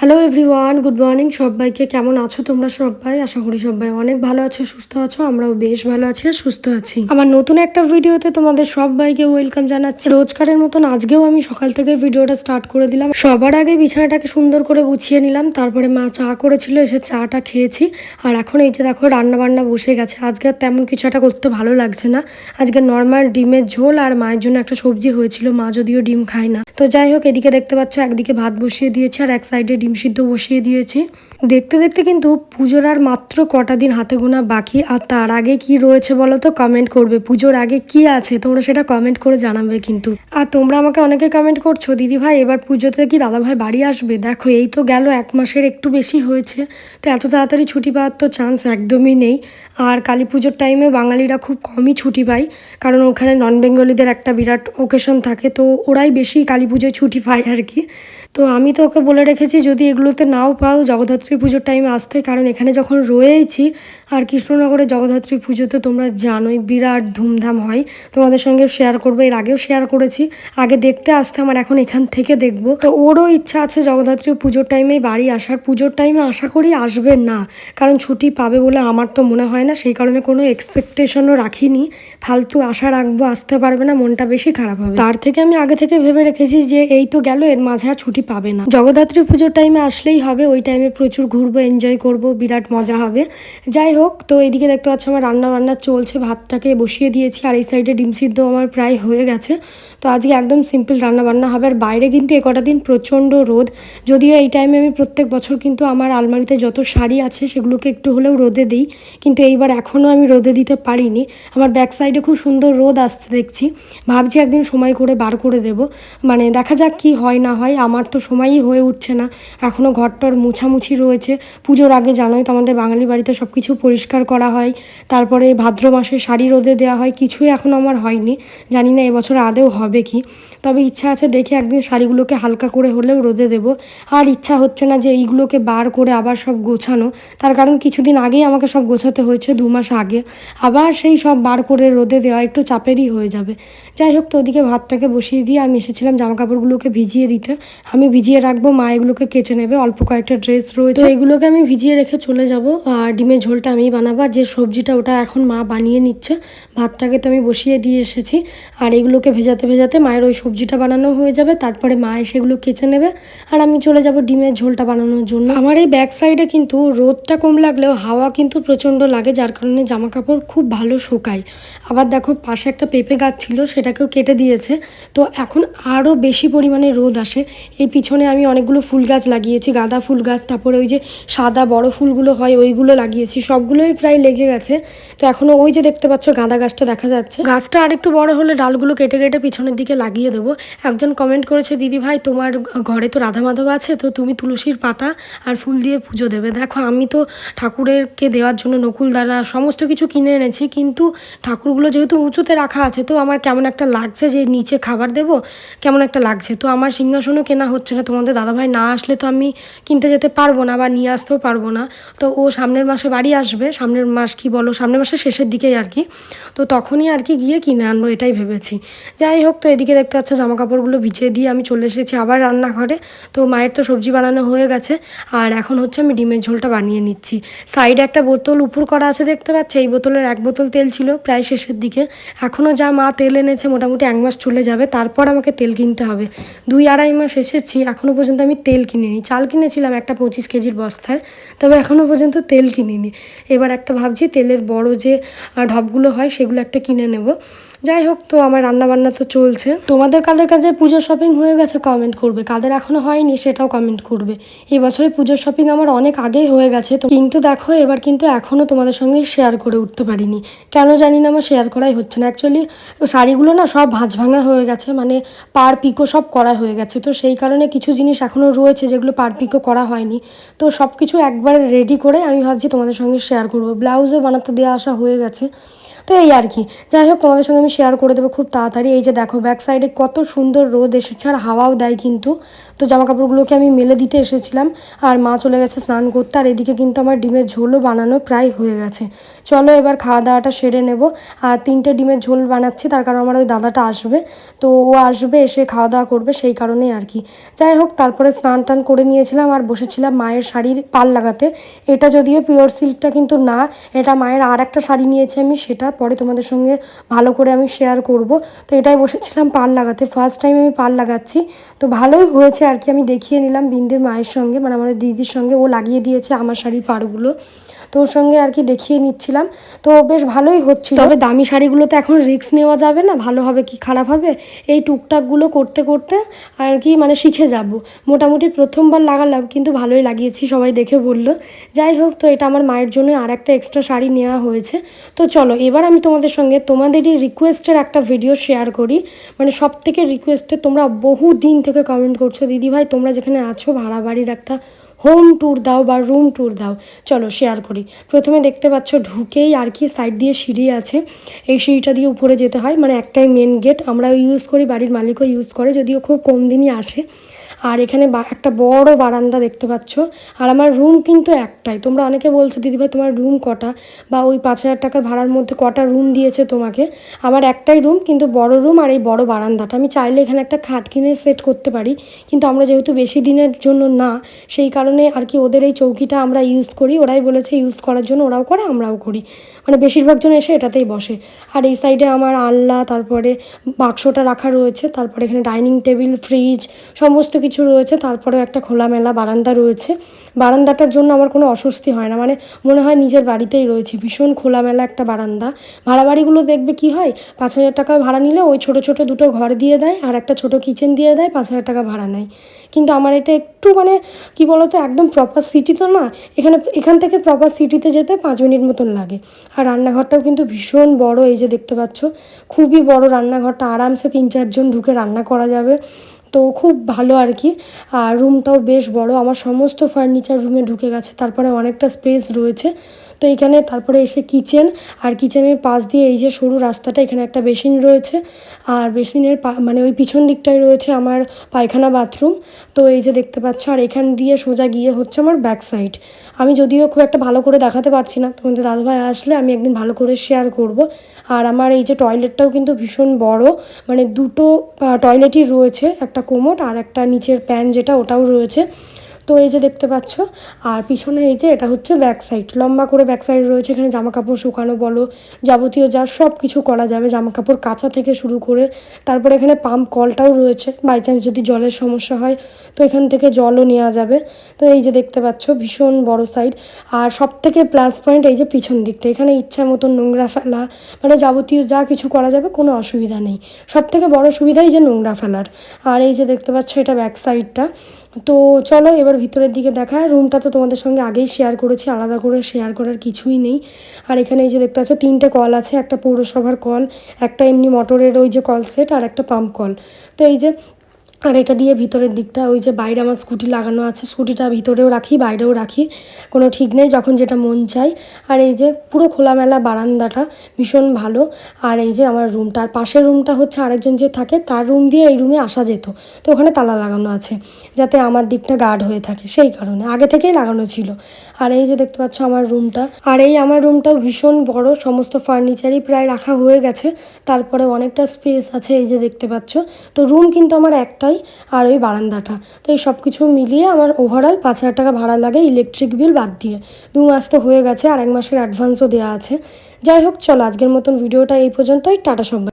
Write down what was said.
Hello everyone good morning সবাইকে কেমন আছো তোমরা সবাই? আশা করি সবাই অনেক ভালো আছো, সুস্থ আছো, আমরাও বেশ ভালো আছি আর সুস্থ আছি। আমার নতুন একটা ভিডিওতে তোমাদের সবাইকে ওয়েলকাম জানাচ্ছি। রোজকারের মতন আজকেও আমি সকাল থেকে ভিডিওটা স্টার্ট করে দিলাম। সবার আগে বিছানাটাকে সুন্দর করে গুছিয়ে নিলাম, তারপরে মা চা করেছিল, এসে চাটা খেয়েছি। আর এখন এই যে দেখো রান্না বান্না বসে গেছে। আজকে আর তেমন কিছু একটা করতে ভালো লাগছে না। আজকে নর্মাল ডিমের ঝোল আর মায়ের জন্য একটা সবজি হয়েছিল, মা যদিও ডিম খায় না। তো যাই হোক, এদিকে দেখতে পাচ্ছ, একদিকে ভাত বসিয়ে দিয়েছে আর এক সাইডে ডিম সিদ্ধ বসিয়ে দিয়েছি। দেখতে দেখতে কিন্তু পুজোর আর মাত্র কটা দিন হাতে গোনা বাকি। আর তার আগে কি রয়েছে বলো তো? কমেন্ট করবে। পুজোর আগে কি আছে? তোমরা সেটা কমেন্ট করে জানাবে কিন্তু। আর তোমরা আমাকে অনেকে কমেন্ট করছ, দিদি ভাই, এবার পুজোতে কি দাদা ভাই বাড়ি আসবে? দেখো, এই তো গেল এক মাসের একটু বেশি হয়েছে। তো এত তাড়াতাড়ি ছুটি পাওয়ার তো চান্স একদমই নেই। আর কালী পুজোর টাইমে বাঙালিরা খুব কমই ছুটি পায়। কারণ ওখানে নন বেঙ্গলিদের একটা বিরাট ওকেশন থাকে। তো ওরাই বেশি কালী পুজোয় ছুটি পায় আর কি। তো আমি তো ওকে বলে রেখেছি, যদি এগুলোতে নাও পাও, জগদ্ধাত্রী পুজোর টাইমে আসতে। কারণ এখানে যখন রয়েছি আর কৃষ্ণনগরে জগদ্ধাত্রী পুজোতে তোমরা জানোই বিরাট ধুমধাম হয়। তোমাদের সঙ্গে শেয়ার করব, এর আগেও শেয়ার করেছি। আগে দেখতে আসতে আমার এখন এখান থেকে দেখব। তো ওরও ইচ্ছা আছে জগদ্ধাত্রী পুজোর টাইমে বাড়ি আসার। পুজোর টাইমে আশা করি আসবে না। কারণ ছুটি পাবে বলে আমার তো মনে হয় না। সেই কারণে কোনো এক্সপেকটেশনও রাখিনি। ফালতু আশা রাখব, আসতে পারবে না, মনটা বেশি খারাপ হবে। তার থেকে আমি আগে থেকে ভেবে রেখেছি যে এই তো গেল, এর মাঝে আর ছুটি পাবে না। জগদ্ধাত্রী পুজোর টাইমে আসলেই হবে, ওই টাইমে প্রচুর ঘুরবো এনজয় করব, বিরাট মজা হবে। যাই হোক, তো এইদিকে দেখতে পাচ্ছ আমার রান্না বান্না চলছে, ভাতটাকে বসিয়ে দিয়েছি, আর এই সাইডে ডিম সিদ্ধ আমার প্রায় হয়ে গেছে। তো আজকে একদম সিম্পল রান্না বান্না হবে, আর বাইরে কিন্তু এ কটা দিন প্রচণ্ড রোদ। যদিও এই টাইমে আমি প্রত্যেক বছর কিন্তু আমার আলমারিতে যত শাড়ি আছে, সেগুলোকে একটু হলেও রোদে দিই, কিন্তু এইবার এখনও আমি রোদে দিতে পারিনি। আমার ব্যাক সাইডে খুব সুন্দর রোদ আসছে দেখছি, ভাবছি একদিন সময় করে বার করে দেব। মানে দেখা যাক কি হয় না হয়, আমার তো সময়ই হয়ে উঠছে না। এখনও ঘরটর মুছামুছি রয়েছে। পুজোর আগে জানোই তো আমাদের বাঙালি বাড়িতে সব কিছু পরিষ্কার করা হয়। তারপরে ভাদ্র মাসে শাড়ি রোদে দেওয়া হয়। কিছুই এখন আমার হয়নি। জানি না এবছর আদেও হবে কি। তবে ইচ্ছা আছে দেখে একদিন শাড়িগুলোকে হালকা করে হলেও রোদে দেব। আর ইচ্ছা হচ্ছে না যে এইগুলোকে বার করে আবার সব গোছানো। তার কারণ কিছুদিন আগেই আমাকে সব গোছাতে হয়েছে দু মাস আগে। আবার সেই সব বার করে রোদে দেওয়া একটু চাপেরই হয়ে যাবে। যাই হোক, তো ওদিকে ভাতটাকে বসিয়ে দিয়ে আমি এসেছিলাম জামা কাপড়গুলোকে ভিজিয়ে দিতে। আমি ভিজিয়ে রাখব, মা এগুলোকে কেচে নেবে, অল্প কয়েকটা ড্রেস রয়েছে। এগুলোকে আমি ভিজিয়ে রেখে চলে যাব, আর ডিমের ঝোলটা আমি বানাবো। যে সবজিটা ওটা এখন মা বানিয়ে নিচ্ছে, ভাতটাকে তো আমি বসিয়ে দিয়ে এসেছি। আর এগুলোকে ভেজাতে ভেজাতে মায়ের ওই সবজিটা বানানো হয়ে যাবে, তারপরে মা সেগুলো কেচে নেবে। আর আমি চলে যাব ডিমের ঝোলটা বানানোর জন্য। আমার এই ব্যাক সাইডে কিন্তু রোদটা কম লাগলেও হাওয়া কিন্তু প্রচণ্ড লাগে, যার কারণে জামা কাপড় খুব ভালো শুকায়। আবার দেখো পাশে একটা পেঁপে গাছ ছিল, সেটাকেও কেটে দিয়েছে। তো এখন আরও বেশি পরিমাণে রোদ আসে। এই পিছনে আমি অনেকগুলো ফুল গাছ লাগিয়েছি, গাঁদা ফুল গাছ, তারপরে ওই যে সাদা বড় ফুলগুলো হয়, ওইগুলো লাগিয়েছি, সবগুলোই প্রায় লেগে গেছে। তো এখনও ওই যে দেখতে পাচ্ছ, গাঁদা গাছটা দেখা যাচ্ছে। গাছটা আরেকটু বড় হলে ডালগুলো কেটে কেটে পিছনের দিকে লাগিয়ে দেবো। একজন কমেন্ট করেছে, দিদি ভাই, তোমার ঘরে তো রাধা মাধব আছে, তো তুমি তুলসীর পাতা আর ফুল দিয়ে পুজো দেবে। দেখো, আমি তো ঠাকুরেরকে দেওয়ার জন্য নকুল দ্বারা সমস্ত কিছু কিনে এনেছি, কিন্তু ঠাকুরগুলো যেহেতু উঁচুতে রাখা আছে, তো আমার কেমন একটা লাগছে যে নিচে খাবার দেবো, কেমন একটা লাগছে। তো আমার সিংহাসনও কেনা হচ্ছে না, তোমাদের দাদাভাই না আসলে তো আমি কিনতে যেতে পারব না বা নিয়ে আসতেও পারব না। তো ও সামনের মাসে বাড়ি আসবে, সামনের মাস কি বলো, সামনের মাসের শেষের দিকেই আর কি। তো তখনই আর কি গিয়ে কিনে আনব এটাই ভেবেছি। যাই হোক, তো এদিকে দেখতে পাচ্ছ জামা কাপড়গুলো ভিজিয়ে দিয়ে আমি চলে এসেছি আবার রান্নাঘরে। তো মায়ের তো সবজি বানানো হয়ে গেছে, আর এখন হচ্ছে আমি ডিমের ঝোলটা বানিয়ে নিচ্ছি। সাইডে একটা বোতল উপর করা আছে দেখতে পাচ্ছ, এই বোতলের এক বোতল তেল ছিল প্রায় শেষের দিকে। এখনও যা মা তেল এনেছে মোটামুটি এক মাস চলে যাবে, তারপর আমাকে তেল কিনতে হবে। দুই আড়াই মাস এসেছি এখনও পর্যন্ত আমি তেল কিনিনি। চাল কিনেছিলাম একটা পঁচিশ কেজির বস্তার, তবে এখনও পর্যন্ত তেল কিনিনি। এবার একটা ভাবছি তেলের বড় যে ঢপগুলো হয়, সেগুলো একটা কিনে নেব। যাই হোক তো, আমার রান্না বান্না তো চলছে। তোমাদের কাদের কাছে পুজো শপিং হয়ে গেছে কমেন্ট করবে। কাদের এখনও হয়নি সেটাও কমেন্ট করবে। এবছরে বছরে পুজোর শপিং আমার অনেক আগেই হয়ে গেছে তো, কিন্তু দেখো, এবার কিন্তু এখনও তোমাদের সঙ্গে শেয়ার করে উঠতে পারিনি। কেন জানি না, আমার শেয়ার করাই হচ্ছে না। অ্যাকচুয়ালি শাড়িগুলো না সব ভাঁজ ভাঙা হয়ে গেছে মানে পার পিকো সব করা হয়ে গেছে। তো সেই কারণে কিছু জিনিস এখনও রয়েছে যেগুলো পার পিকো করা হয়নি। তো সব কিছু একবারে রেডি করে আমি ভাবছি তোমাদের সঙ্গে শেয়ার করব। ব্লাউজও বানাতে দেওয়া আসা হয়ে গেছে। তো এই আর কি। যাই হোক, তোমাদের সঙ্গে আমি শেয়ার করে দেবো খুব তাড়াতাড়ি। এই যে দেখো ব্যাক সাইডে কত সুন্দর রোদ এসেছে আর হাওয়াও দেয় কিন্তু। তো জামা কাপড়গুলোকে আমি মেলে দিতে এসেছিলাম। আর মা চলে গেছে স্নান করতে। আর এদিকে কিন্তু আমার ডিমের ঝোলও বানানো প্রায় হয়ে গেছে। চলো এবার খাওয়া দাওয়াটা সেরে নেব। আর তিনটে ডিমের ঝোল বানাচ্ছি, তার কারণ আমার ওই দাদাটা আসবে। তো ও আসবে, এসে খাওয়া দাওয়া করবে সেই কারণেই আর কি। যাই হোক, তারপরে স্নান টান করে নিয়েছিলাম আর বসেছিলাম মায়ের শাড়ির পাল লাগাতে। এটা যদিও পিওর সিল্কটা কিন্তু না, এটা মায়ের আর একটা শাড়ি নিয়েছি আমি, সেটা পরে তোমাদের সঙ্গে ভালো করে আমি শেয়ার করব। তো এটাই বসেছিলাম পাল লাগাতে। ফার্স্ট টাইম আমি পাল লাগাচ্ছি। তো ভালোই হয়েছে আর কি আমি দেখিয়ে নিলাম বিন্দের মায়ের সঙ্গে। মানে আমার দিদির সঙ্গে। ও লাগিয়ে দিয়েছে আমার শাড়ির পাড়গুলো। তো ওর সঙ্গে আর কি দেখিয়ে নিচ্ছিলাম। তো বেশ ভালোই হচ্ছিল। তবে দামি শাড়িগুলো তো এখন রিস্ক নেওয়া যাবে না, ভালো হবে কি খারাপ হবে? এই টুকটাকগুলো করতে করতে আর কি মানে শিখে যাব। মোটামুটি প্রথমবার লাগালাম, কিন্তু ভালোই লাগিয়েছি, সবাই দেখে বলল। যাই হোক, তো এটা আমার মায়ের জন্য আর একটা এক্সট্রা শাড়ি নেওয়া হয়েছে। তো চলো, এবার আমি তোমাদের সঙ্গে তোমাদেরই রিকোয়েস্টের একটা ভিডিও শেয়ার করি। মানে সব থেকে রিকোয়েস্টে তোমরা বহু দিন থেকে কমেন্ট করছ। দিদি ভাই তোমরা যেখানে আছো ভাড়া বাড়ির একটা হোম ট্যুর দাও বা রুম ট্যুর দাও, চলো শেয়ার করি। প্রথমে দেখতে পাচ্ছ ঢুকেই আর কি সাইড দিয়ে সিঁড়ি আছে। এই সিঁড়িটা দিয়ে উপরে যেতে হয় মানে একটাই মেন গেট আমরাও ইউজ করি, বাড়ির মালিকও ইউজ করে, যদিও খুব কম দিনই আসে। আর এখানে একটা বড় বারান্দা দেখতে পাচ্ছ। আর আমার রুম কিন্তু একটাই। তোমরা অনেকে বলছো, দিদিভাই, তোমার রুম কটা? বা ওই পাঁচ হাজার টাকার ভাড়ার মধ্যে কটা রুম দিয়েছে তোমাকে? আমার একটাই রুম কিন্তু বড় রুম আর এই বড় বারান্দাটা। আমি চাইলে এখানে একটা খাট কিনে সেট করতে পারি, কিন্তু আমরা যেহেতু বেশি দিনের জন্য না, সেই কারণে আর কি ওদের এই চৌকিটা আমরা ইউজ করি। ওরাই বলেছে ইউজ করার জন্য ওরাও করে, আমরাও করি। মানে বেশিরভাগ জন এসে এটাতেই বসে। আর এই সাইডে আমার আলনা, তারপরে বাক্সটা রাখা রয়েছে, তারপরে এখানে ডাইনিং টেবিল ফ্রিজ সমস্ত কিছু রয়েছে, তারপরেও একটা খোলামেলা বারান্দা রয়েছে। বারান্দাটার জন্য আমার কোনো অস্বস্তি হয় না মানে মনে হয় নিজের বাড়িতেই রয়েছে। ভীষণ খোলামেলা একটা বারান্দা। ভাড়া বাড়িগুলো দেখবে কি হয়, পাঁচ হাজার টাকা ভাড়া নিলে ওই ছোটো ছোটো দুটো ঘর দিয়ে দেয়, আর একটা ছোটো কিচেন দিয়ে দেয়, পাঁচ হাজার টাকা ভাড়া নেয়। কিন্তু আমার এটা একটু মানে কি বলতো, একদম প্রপার সিটি তো না, এখানে, এখান থেকে প্রপার সিটিতে যেতে পাঁচ মিনিট মতন লাগে। আর রান্নাঘরটাও কিন্তু ভীষণ বড়, এই যে দেখতে পাচ্ছ, খুবই বড় রান্নাঘরটা, আরামসে তিন চারজন ঢুকে রান্না করা যাবে। তো খুব ভালো আর কি। আর রুমটাও বেশ বড়। আমার সমস্ত ফার্নিচার রুমে ঢুকে গেছে। তারপরে অনেকটা স্পেস রয়েছে। তো এখানে তারপরে এসে কিচেন আর কিচেনের পাশ দিয়ে এই যে সরু রাস্তাটা, এখানে একটা বেসিন রয়েছে। আর বেসিনের মানে ওই পিছন দিকটায় রয়েছে আমার পায়খানা বাথরুম তো এই যে দেখতে পাচ্ছ, আর এখান দিয়ে সোজা গিয়ে হচ্ছে আমার ব্যাক সাইড আমি যদিও খুব একটা ভালো করে দেখাতে পারছি না, তোমাদের দাদুভাই আসলে আমি একদিন ভালো করে শেয়ার করব। আর আমার এই যে টয়লেটটাও কিন্তু ভীষণ বড় মানে দুটো টয়লেটই রয়েছে, একটা কোমোট আর একটা নিচের প্যান যেটা, ওটাও রয়েছে। তো এই যে দেখতে পাচ্ছ, আর পিছনে এই যে এটা হচ্ছে ব্যাক সাইড লম্বা করে ব্যাক সাইড রয়েছে, এখানে জামা কাপড় শুকানো বলো, যাবতীয় যা সব কিছু করা যাবে জামা কাপড় কাচা থেকে শুরু করে, তারপরে এখানে পাম্প কলটাও রয়েছে বাই চান্স যদি জলের সমস্যা হয়, তো এখান থেকে জলও নেওয়া যাবে। তো এই যে দেখতে পাচ্ছ, ভীষণ বড় সাইড আর সব থেকে প্লাস পয়েন্ট এই যে পিছন দিকটা, এখানে ইচ্ছা মতো নোংরা ফেলা মানে যাবতীয় যা কিছু করা যাবে, কোনো অসুবিধা নেই। সব থেকে বড় সুবিধাই যে নোংরা ফেলার, আর এই যে দেখতে পাচ্ছ, এটা ব্যাক সাইডটা তো চলো এবার ভিতরের দিকে দেখা। রুমটা তো তোমাদের সঙ্গে আগেই শেয়ার করেছি, আলাদা করে শেয়ার করার কিছুই নেই। আর এখানে এই যে দেখতে পাচ্ছ, তিনটে কল আছে, একটা পৌরসভার কল একটা এমনি মোটরের ওই যে কল সেট আর একটা পাম্প কল তো এই যে আর এটা দিয়ে ভিতরের দিকটা, ওই যে বাইরে আমার স্কুটি লাগানো আছে, স্কুটিটা ভিতরেও রাখি, বাইরেও রাখি, কোনো ঠিক নেই, যখন যেটা মন চাই। আর এই যে পুরো খোলামেলা বারান্দাটা ভীষণ ভালো। আর এই যে আমার রুমটা, আর পাশের রুমটা হচ্ছে আরেকজন যে থাকে, তার রুম দিয়ে এই রুমে আসা যেত। তো ওখানে তালা লাগানো আছে, যাতে আমার দিকটা গার্ড হয়ে থাকে, সেই কারণে। আগে থেকেই লাগানো ছিল। আর এই যে দেখতে পাচ্ছ আমার রুমটা, আর এই আমার রুমটাও ভীষণ বড়, সমস্ত ফার্নিচারই প্রায় রাখা হয়ে গেছে। তারপরে অনেকটা স্পেস আছে, এই যে দেখতে পাচ্ছ। তো রুম কিন্তু আমার একটাই আর ওই বারান্দাটা। তো এই সব কিছু মিলিয়ে আমার ওভারঅল পাঁচ হাজার টাকা ভাড়া লাগে ইলেকট্রিক বিল বাদ দিয়ে। দু মাস তো হয়ে গেছে আর এক মাসের অ্যাডভান্সও দেওয়া আছে। যাই হোক, চলো আজকের মতন ভিডিওটা এই পর্যন্তই। টাটা সবাই।